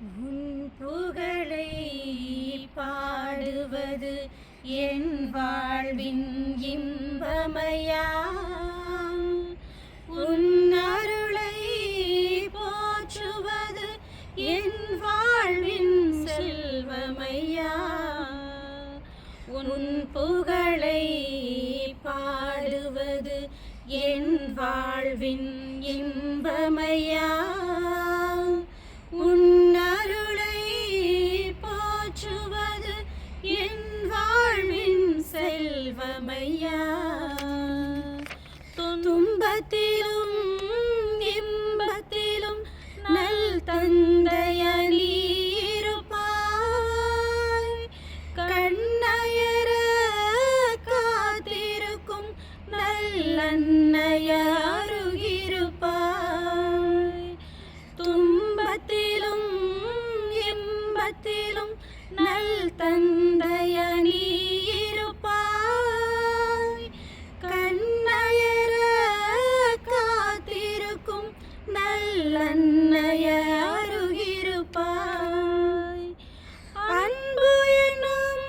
உன் புகழை பாடுவது என் வாழ்வின் இன்பமையா? உன் அருளை போற்றுவது என் வாழ்வின் செல்வமையா? உன் புகழை பாடுவது என் வாழ்வின் இன்பமையா? ஐயா. துன்பத்திலும் இன்பத்திலும் நல் தந்தையலி இருப்பாய் கண்ணயர காத்திருக்கும் நல்லன்னையாருகிருப்பாய் அருகிருப்பாய் அன்பு எனும்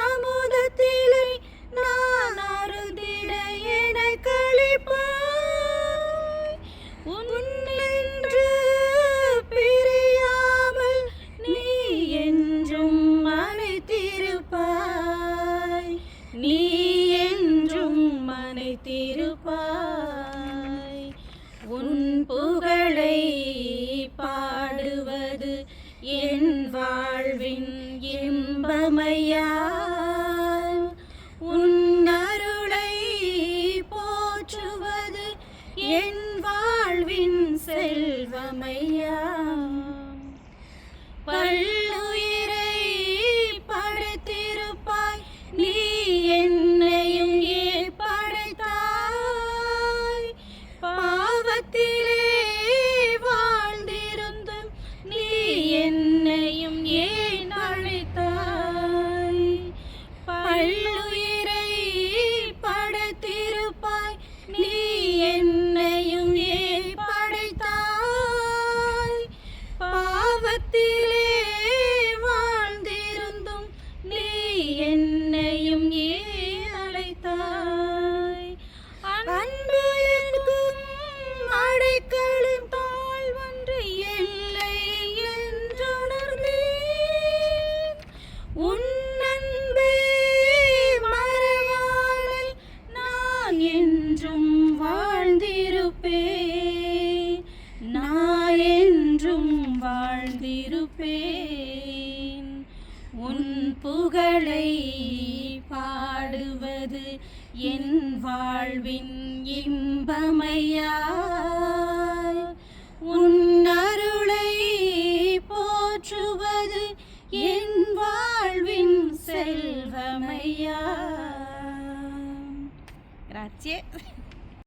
அமுதத்திலே நான் அருதிட என கழிப்பாய் உன்னென்று பிரியாமல் நீ என்றும் மனைத்திருப்பாய். நீ என்றும் மனைத்திருப்பாய். என் வாழ்வின் செல்வமையா? பல் பாவத்திலே வாழ்ந்திருந்தும் நீ என்னையும் ஏன் அழைத்தாய். அன்பு எங்கும் அடைக்கலும் தாழ்வன்று எல்லை என்றுணர்ந்தேன் உன் அன்பே மறைவாளல் நான் என்றும் வாழ்ந்திருப்பேன். வாழ்ந்திருப்பேன். உன் புகழை பாடுவது என் வாழ்வின் இன்பமையா உன் அருளை போற்றுவது என் வாழ்வின் செல்வமையா கிராச்சியே